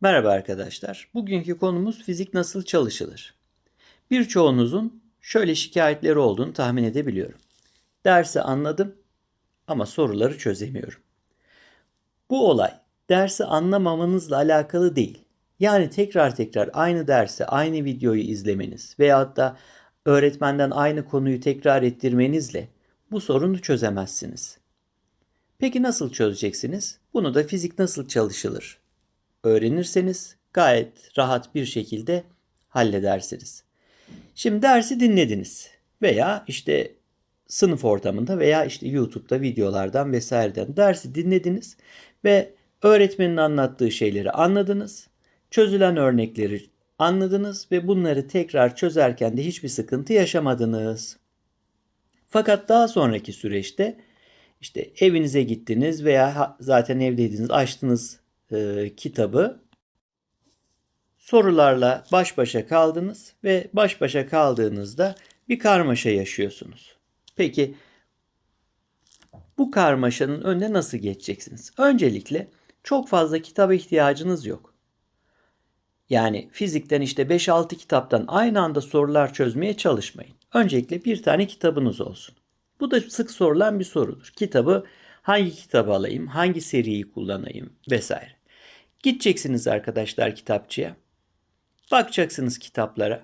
Merhaba arkadaşlar. Bugünkü konumuz fizik nasıl çalışılır? Birçoğunuzun şöyle şikayetleri olduğunu tahmin edebiliyorum. Dersi anladım ama soruları çözemiyorum. Bu olay dersi anlamamanızla alakalı değil. Yani tekrar tekrar aynı dersi, aynı videoyu izlemeniz veyahut da öğretmenden aynı konuyu tekrar ettirmenizle bu sorunu çözemezsiniz. Peki nasıl çözeceksiniz? Bunu da fizik nasıl çalışılır öğrenirseniz gayet rahat bir şekilde halledersiniz. Şimdi dersi dinlediniz veya işte sınıf ortamında veya işte YouTube'da videolardan vesaireden dersi dinlediniz ve öğretmenin anlattığı şeyleri anladınız. Çözülen örnekleri anladınız ve bunları tekrar çözerken de hiçbir sıkıntı yaşamadınız. Fakat daha sonraki süreçte işte evinize gittiniz veya zaten evdeydiniz açtınız e, kitabı sorularla baş başa kaldınız ve baş başa kaldığınızda bir karmaşa yaşıyorsunuz. Peki bu karmaşanın önüne nasıl geçeceksiniz? Öncelikle çok fazla kitaba ihtiyacınız yok. Yani fizikten işte 5-6 kitaptan aynı anda sorular çözmeye çalışmayın. Öncelikle bir tane kitabınız olsun. Bu da sık sorulan bir sorudur. Kitabı hangi kitabı alayım, hangi seriyi kullanayım vesaire. Gideceksiniz arkadaşlar kitapçıya. Bakacaksınız kitaplara.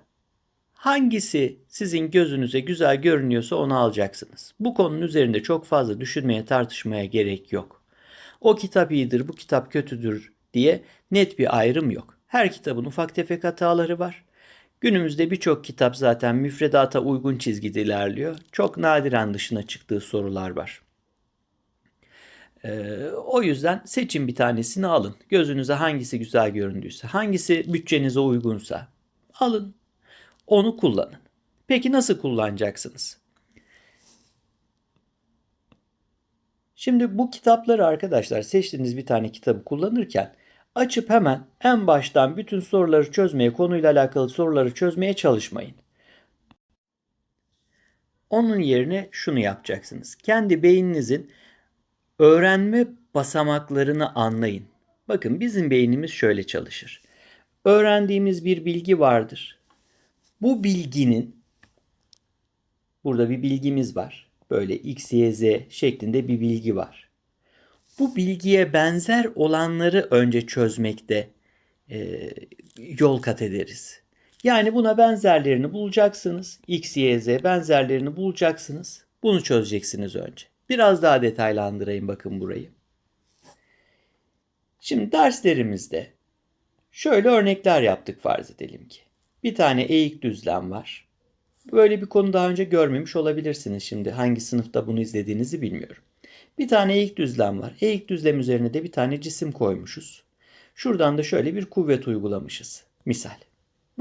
Hangisi sizin gözünüze güzel görünüyorsa onu alacaksınız. Bu konunun üzerinde çok fazla düşünmeye, tartışmaya gerek yok. O kitap iyidir, bu kitap kötüdür diye net bir ayrım yok. Her kitabın ufak tefek hataları var. Günümüzde birçok kitap zaten müfredata uygun çizgide ilerliyor. Çok nadiren dışına çıktığı sorular var. Ee, o yüzden seçin bir tanesini alın. Gözünüze hangisi güzel göründüyse, hangisi bütçenize uygunsa alın. Onu kullanın. Peki nasıl kullanacaksınız? Şimdi bu kitapları arkadaşlar seçtiğiniz bir tane kitabı kullanırken açıp hemen en baştan bütün soruları çözmeye, konuyla alakalı soruları çözmeye çalışmayın. Onun yerine şunu yapacaksınız. Kendi beyninizin öğrenme basamaklarını anlayın. Bakın bizim beynimiz şöyle çalışır. Öğrendiğimiz bir bilgi vardır. Bu bilginin burada bir bilgimiz var. Böyle x, y, z şeklinde bir bilgi var. Bu bilgiye benzer olanları önce çözmekte e, yol kat ederiz. Yani buna benzerlerini bulacaksınız. X, Y, Z benzerlerini bulacaksınız. Bunu çözeceksiniz önce. Biraz daha detaylandırayım bakın burayı. Şimdi derslerimizde şöyle örnekler yaptık farz edelim ki. Bir tane eğik düzlem var. Böyle bir konu daha önce görmemiş olabilirsiniz şimdi. Hangi sınıfta bunu izlediğinizi bilmiyorum. Bir tane eğik düzlem var. Eğik düzlem üzerine de bir tane cisim koymuşuz. Şuradan da şöyle bir kuvvet uygulamışız. Misal.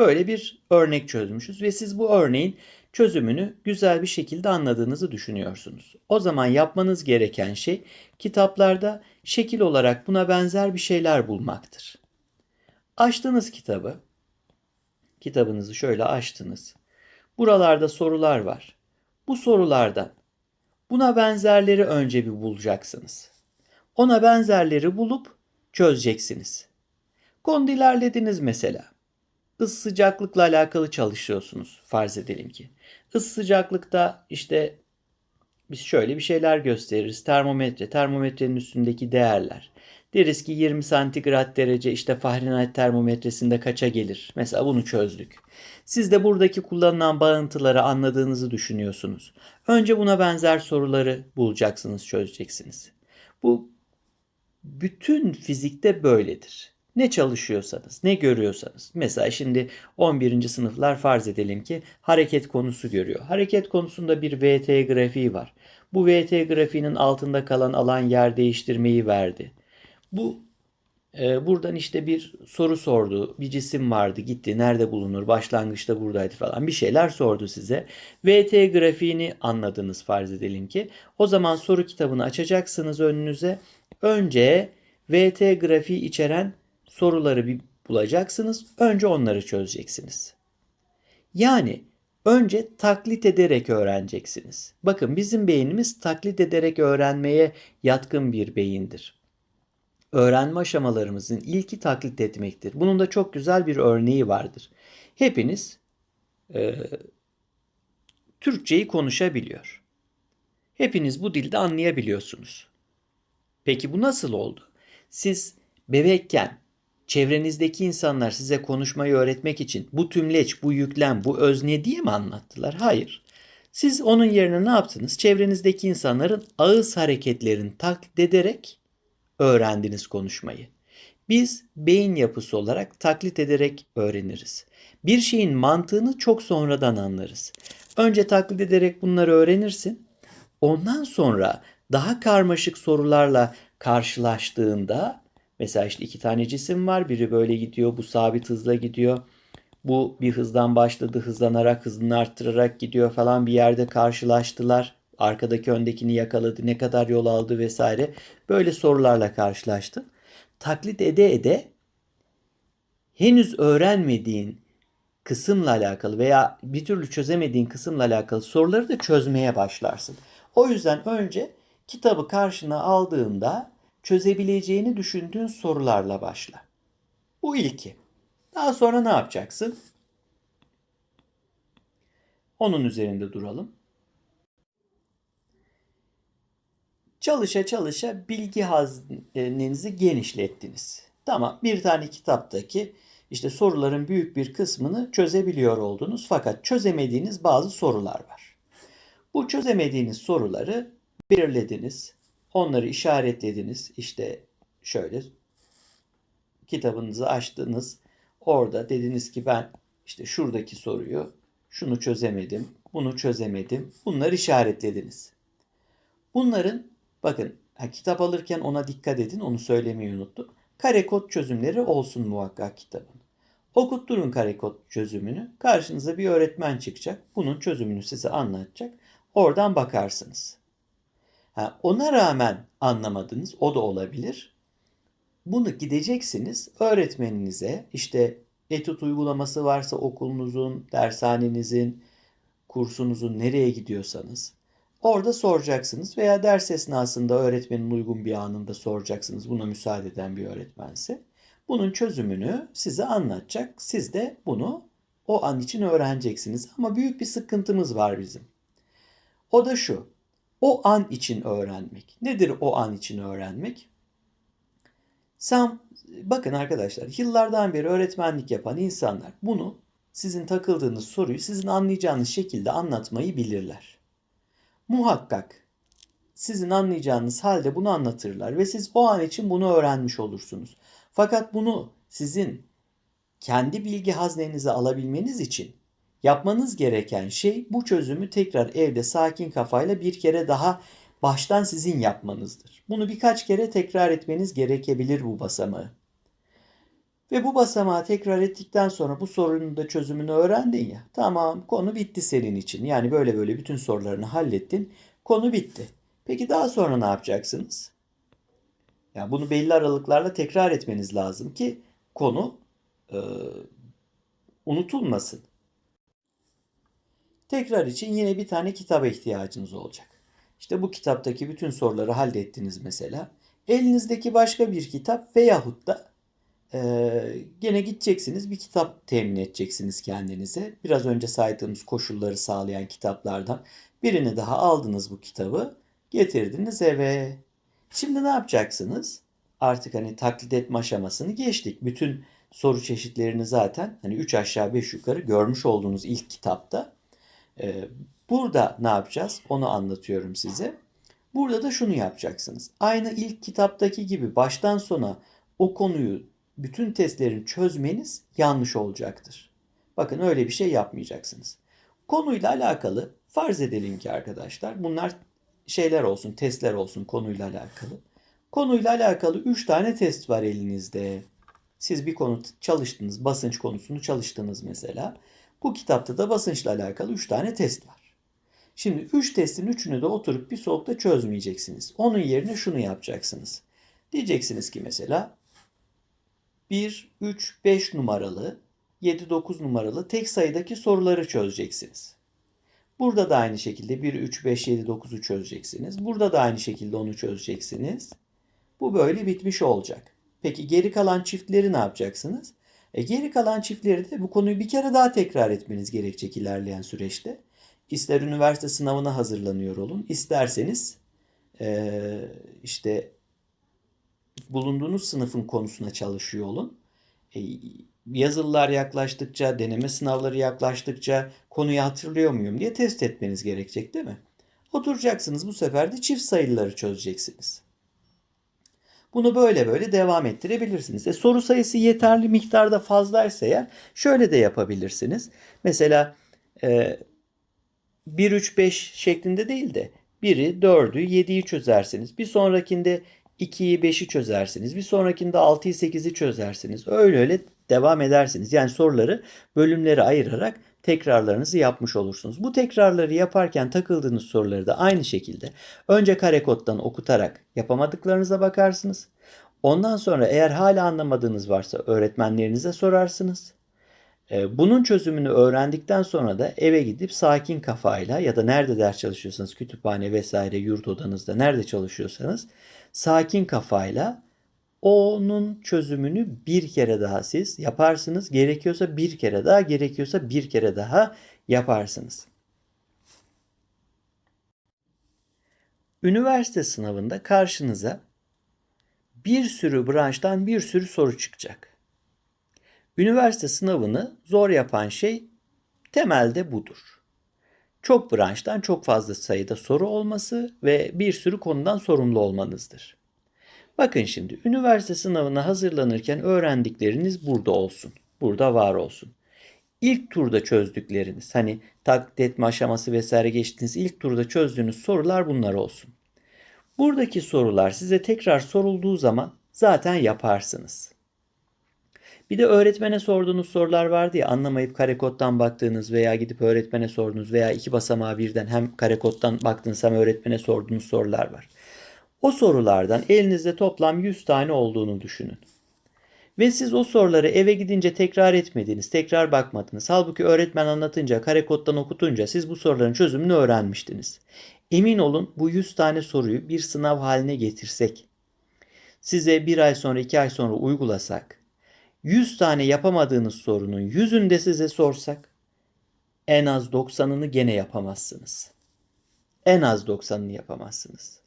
Böyle bir örnek çözmüşüz ve siz bu örneğin çözümünü güzel bir şekilde anladığınızı düşünüyorsunuz. O zaman yapmanız gereken şey kitaplarda şekil olarak buna benzer bir şeyler bulmaktır. Açtınız kitabı. Kitabınızı şöyle açtınız. Buralarda sorular var. Bu sorulardan buna benzerleri önce bir bulacaksınız. Ona benzerleri bulup çözeceksiniz. Konuda ilerlediniz mesela. Isı sıcaklıkla alakalı çalışıyorsunuz farz edelim ki. Isı sıcaklıkta işte biz şöyle bir şeyler gösteririz. Termometre, termometrenin üstündeki değerler. Deriz ki 20 santigrat derece işte Fahrenheit termometresinde kaça gelir? Mesela bunu çözdük. Siz de buradaki kullanılan bağıntıları anladığınızı düşünüyorsunuz. Önce buna benzer soruları bulacaksınız, çözeceksiniz. Bu bütün fizikte böyledir. Ne çalışıyorsanız, ne görüyorsanız. Mesela şimdi 11. sınıflar farz edelim ki hareket konusu görüyor. Hareket konusunda bir VT grafiği var. Bu VT grafiğinin altında kalan alan yer değiştirmeyi verdi. Bu e, buradan işte bir soru sordu. Bir cisim vardı, gitti, nerede bulunur, başlangıçta buradaydı falan bir şeyler sordu size. VT grafiğini anladınız farz edelim ki. O zaman soru kitabını açacaksınız önünüze. Önce VT grafiği içeren soruları bir bulacaksınız. Önce onları çözeceksiniz. Yani önce taklit ederek öğreneceksiniz. Bakın bizim beynimiz taklit ederek öğrenmeye yatkın bir beyindir. öğrenme aşamalarımızın ilki taklit etmektir. Bunun da çok güzel bir örneği vardır. Hepiniz e, Türkçeyi konuşabiliyor. Hepiniz bu dilde anlayabiliyorsunuz. Peki bu nasıl oldu? Siz bebekken çevrenizdeki insanlar size konuşmayı öğretmek için bu tümleç, bu yüklem, bu özne diye mi anlattılar? Hayır. Siz onun yerine ne yaptınız? Çevrenizdeki insanların ağız hareketlerini taklit ederek öğrendiniz konuşmayı. Biz beyin yapısı olarak taklit ederek öğreniriz. Bir şeyin mantığını çok sonradan anlarız. Önce taklit ederek bunları öğrenirsin. Ondan sonra daha karmaşık sorularla karşılaştığında mesela işte iki tane cisim var. Biri böyle gidiyor, bu sabit hızla gidiyor. Bu bir hızdan başladı, hızlanarak, hızını arttırarak gidiyor falan bir yerde karşılaştılar. Arkadaki öndekini yakaladı, ne kadar yol aldı vesaire. Böyle sorularla karşılaştı. Taklit ede ede henüz öğrenmediğin kısımla alakalı veya bir türlü çözemediğin kısımla alakalı soruları da çözmeye başlarsın. O yüzden önce kitabı karşına aldığında çözebileceğini düşündüğün sorularla başla. Bu ilki. Daha sonra ne yapacaksın? Onun üzerinde duralım. Çalışa çalışa bilgi haznenizi genişlettiniz. Tamam bir tane kitaptaki işte soruların büyük bir kısmını çözebiliyor oldunuz fakat çözemediğiniz bazı sorular var. Bu çözemediğiniz soruları belirlediniz. Onları işaretlediniz. İşte şöyle kitabınızı açtınız. Orada dediniz ki ben işte şuradaki soruyu şunu çözemedim, bunu çözemedim. Bunları işaretlediniz. Bunların bakın ha, kitap alırken ona dikkat edin onu söylemeyi unuttum. Kare kod çözümleri olsun muhakkak kitabın. Okutturun kare kod çözümünü. Karşınıza bir öğretmen çıkacak. Bunun çözümünü size anlatacak. Oradan bakarsınız. Ha, ona rağmen anlamadınız. O da olabilir. Bunu gideceksiniz öğretmeninize işte etüt uygulaması varsa okulunuzun, dershanenizin, kursunuzun nereye gidiyorsanız orada soracaksınız veya ders esnasında öğretmenin uygun bir anında soracaksınız. Buna müsaade eden bir öğretmense. Bunun çözümünü size anlatacak. Siz de bunu o an için öğreneceksiniz. Ama büyük bir sıkıntımız var bizim. O da şu. O an için öğrenmek. Nedir o an için öğrenmek? Sen bakın arkadaşlar yıllardan beri öğretmenlik yapan insanlar bunu sizin takıldığınız soruyu sizin anlayacağınız şekilde anlatmayı bilirler. Muhakkak sizin anlayacağınız halde bunu anlatırlar ve siz o an için bunu öğrenmiş olursunuz. Fakat bunu sizin kendi bilgi haznenize alabilmeniz için yapmanız gereken şey bu çözümü tekrar evde sakin kafayla bir kere daha baştan sizin yapmanızdır. Bunu birkaç kere tekrar etmeniz gerekebilir bu basamağı. Ve bu basamağı tekrar ettikten sonra bu sorunun da çözümünü öğrendin ya. Tamam konu bitti senin için. Yani böyle böyle bütün sorularını hallettin. Konu bitti. Peki daha sonra ne yapacaksınız? Yani bunu belli aralıklarla tekrar etmeniz lazım ki konu e, unutulmasın. Tekrar için yine bir tane kitaba ihtiyacınız olacak. İşte bu kitaptaki bütün soruları hallettiniz mesela. Elinizdeki başka bir kitap veyahut da e, gene gideceksiniz bir kitap temin edeceksiniz kendinize. Biraz önce saydığımız koşulları sağlayan kitaplardan birini daha aldınız bu kitabı getirdiniz eve. Şimdi ne yapacaksınız? Artık hani taklit etme aşamasını geçtik. Bütün soru çeşitlerini zaten hani 3 aşağı 5 yukarı görmüş olduğunuz ilk kitapta. Ee, burada ne yapacağız? Onu anlatıyorum size. Burada da şunu yapacaksınız. Aynı ilk kitaptaki gibi baştan sona o konuyu bütün testlerini çözmeniz yanlış olacaktır. Bakın öyle bir şey yapmayacaksınız. Konuyla alakalı farz edelim ki arkadaşlar bunlar şeyler olsun, testler olsun konuyla alakalı. Konuyla alakalı 3 tane test var elinizde. Siz bir konu çalıştınız, basınç konusunu çalıştınız mesela. Bu kitapta da basınçla alakalı 3 tane test var. Şimdi 3 testin 3'ünü de oturup bir soğukta çözmeyeceksiniz. Onun yerine şunu yapacaksınız. Diyeceksiniz ki mesela 1, 3, 5 numaralı, 7, 9 numaralı tek sayıdaki soruları çözeceksiniz. Burada da aynı şekilde 1, 3, 5, 7, 9'u çözeceksiniz. Burada da aynı şekilde onu çözeceksiniz. Bu böyle bitmiş olacak. Peki geri kalan çiftleri ne yapacaksınız? E geri kalan çiftleri de bu konuyu bir kere daha tekrar etmeniz gerekecek ilerleyen süreçte. İster üniversite sınavına hazırlanıyor olun, isterseniz e, işte bulunduğunuz sınıfın konusuna çalışıyor olun. E, yazılılar yaklaştıkça, deneme sınavları yaklaştıkça konuyu hatırlıyor muyum diye test etmeniz gerekecek değil mi? Oturacaksınız bu sefer de çift sayıları çözeceksiniz. Bunu böyle böyle devam ettirebilirsiniz. E, soru sayısı yeterli miktarda fazlaysa eğer şöyle de yapabilirsiniz. Mesela e, 1, 3, 5 şeklinde değil de 1'i, 4'ü, 7'yi çözersiniz. Bir sonrakinde 2'yi, 5'i çözersiniz. Bir sonrakinde 6'yı, 8'i çözersiniz. Öyle öyle devam edersiniz. Yani soruları bölümlere ayırarak tekrarlarınızı yapmış olursunuz. Bu tekrarları yaparken takıldığınız soruları da aynı şekilde önce kare koddan okutarak yapamadıklarınıza bakarsınız. Ondan sonra eğer hala anlamadığınız varsa öğretmenlerinize sorarsınız. Ee, bunun çözümünü öğrendikten sonra da eve gidip sakin kafayla ya da nerede ders çalışıyorsanız kütüphane vesaire yurt odanızda nerede çalışıyorsanız sakin kafayla onun çözümünü bir kere daha siz yaparsınız. Gerekiyorsa bir kere daha, gerekiyorsa bir kere daha yaparsınız. Üniversite sınavında karşınıza bir sürü branştan bir sürü soru çıkacak. Üniversite sınavını zor yapan şey temelde budur. Çok branştan çok fazla sayıda soru olması ve bir sürü konudan sorumlu olmanızdır. Bakın şimdi üniversite sınavına hazırlanırken öğrendikleriniz burada olsun. Burada var olsun. İlk turda çözdükleriniz hani taklit etme aşaması vesaire geçtiğiniz ilk turda çözdüğünüz sorular bunlar olsun. Buradaki sorular size tekrar sorulduğu zaman zaten yaparsınız. Bir de öğretmene sorduğunuz sorular vardı ya anlamayıp karekoddan baktığınız veya gidip öğretmene sorduğunuz veya iki basamağı birden hem karekoddan baktığınız hem öğretmene sorduğunuz sorular var. O sorulardan elinizde toplam 100 tane olduğunu düşünün. Ve siz o soruları eve gidince tekrar etmediniz, tekrar bakmadınız. Halbuki öğretmen anlatınca, karekoddan okutunca siz bu soruların çözümünü öğrenmiştiniz. Emin olun bu 100 tane soruyu bir sınav haline getirsek, size bir ay sonra, iki ay sonra uygulasak, 100 tane yapamadığınız sorunun yüzünde size sorsak, en az 90'ını gene yapamazsınız. En az 90'ını yapamazsınız.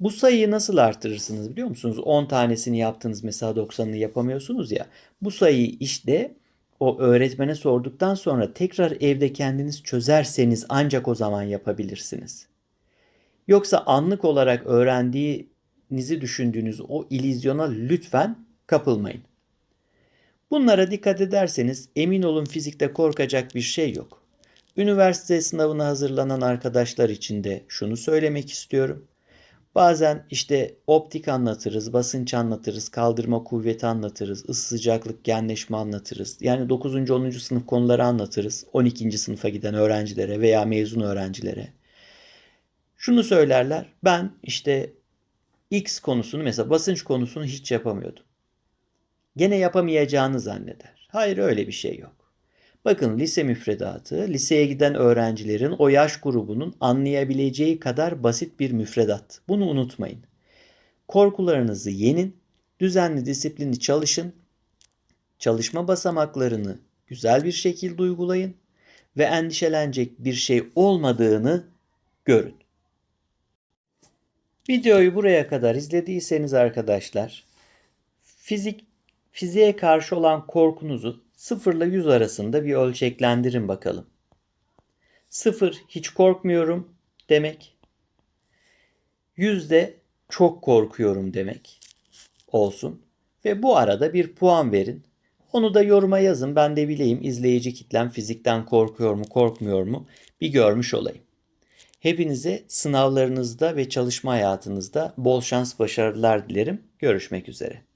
Bu sayıyı nasıl artırırsınız biliyor musunuz? 10 tanesini yaptınız mesela 90'ını yapamıyorsunuz ya. Bu sayıyı işte o öğretmene sorduktan sonra tekrar evde kendiniz çözerseniz ancak o zaman yapabilirsiniz. Yoksa anlık olarak öğrendiğinizi düşündüğünüz o ilizyona lütfen kapılmayın. Bunlara dikkat ederseniz emin olun fizikte korkacak bir şey yok. Üniversite sınavına hazırlanan arkadaşlar için de şunu söylemek istiyorum. Bazen işte optik anlatırız, basınç anlatırız, kaldırma kuvveti anlatırız, ısı sıcaklık genleşme anlatırız. Yani 9. 10. sınıf konuları anlatırız 12. sınıfa giden öğrencilere veya mezun öğrencilere. Şunu söylerler. Ben işte X konusunu mesela basınç konusunu hiç yapamıyordum. Gene yapamayacağını zanneder. Hayır öyle bir şey yok. Bakın lise müfredatı liseye giden öğrencilerin o yaş grubunun anlayabileceği kadar basit bir müfredat. Bunu unutmayın. Korkularınızı yenin, düzenli disiplinli çalışın, çalışma basamaklarını güzel bir şekilde uygulayın ve endişelenecek bir şey olmadığını görün. Videoyu buraya kadar izlediyseniz arkadaşlar, fizik fiziğe karşı olan korkunuzu 0 ile 100 arasında bir ölçeklendirin bakalım. 0 hiç korkmuyorum demek. 100 de çok korkuyorum demek olsun. Ve bu arada bir puan verin. Onu da yoruma yazın. Ben de bileyim izleyici kitlem fizikten korkuyor mu korkmuyor mu bir görmüş olayım. Hepinize sınavlarınızda ve çalışma hayatınızda bol şans başarılar dilerim. Görüşmek üzere.